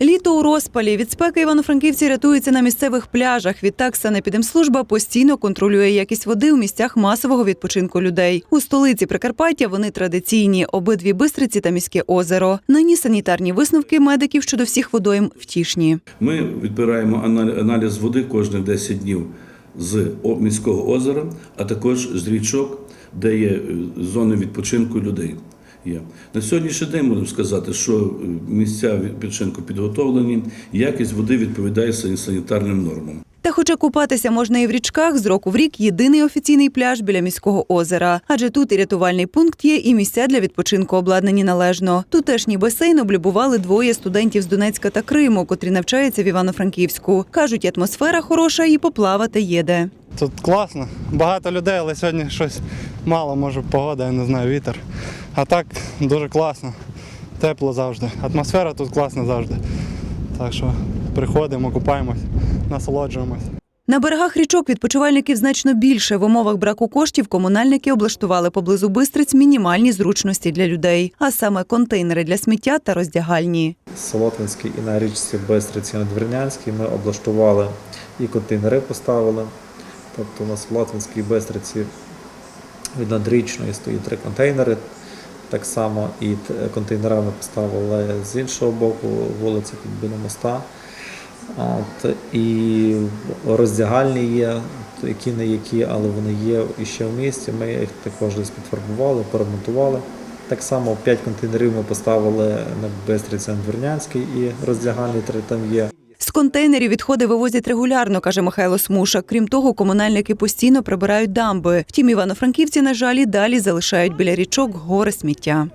Літо у розпалі від спеки івано-франківці рятуються на місцевих пляжах. Відтак санепідемслужба постійно контролює якість води у місцях масового відпочинку людей. У столиці Прикарпаття вони традиційні обидві бистриці та міське озеро. Нині санітарні висновки медиків щодо всіх водойм втішні. Ми відбираємо ана- аналіз води кожних 10 днів з міського озера, а також з річок, де є е, зони відпочинку людей. Є. На сьогоднішній день можемо сказати, що е, місця відпочинку підготовлені, якість води відповідає сані- санітарним нормам. Та хоча купатися можна і в річках, з року в рік єдиний офіційний пляж біля міського озера. Адже тут і рятувальний пункт є, і місця для відпочинку обладнані належно. Тутешній басейн облюбували двоє студентів з Донецька та Криму, котрі навчаються в Івано-Франківську. Кажуть, атмосфера хороша і поплавати є де. Тут класно. Багато людей, але сьогодні щось мало, може погода, я не знаю, вітер. А так дуже класно. Тепло завжди. Атмосфера тут класна завжди. Так що приходимо, купаємось, насолоджуємось. На берегах річок відпочивальників значно більше. В умовах браку коштів комунальники облаштували поблизу бистриць мінімальні зручності для людей, а саме контейнери для сміття та роздягальні. Солотвинській і на річці Бистриці Надвірнянській ми облаштували і контейнери поставили. Тобто у нас в Латвинській Бистриці від надрічної стоїть три контейнери. Так само і т- контейнери ми поставили з іншого боку вулиці біля моста. От, і роздягальні є, які не які, але вони є і ще в місті. Ми їх також десь підфарбували, поремонтували. Так само 5 контейнерів ми поставили на Бистриці Надвірнянській і роздягальні три там є. З контейнерів відходи вивозять регулярно, каже Михайло Смуша. Крім того, комунальники постійно прибирають дамби. Втім, івано-франківці, на жаль, і далі залишають біля річок гори сміття.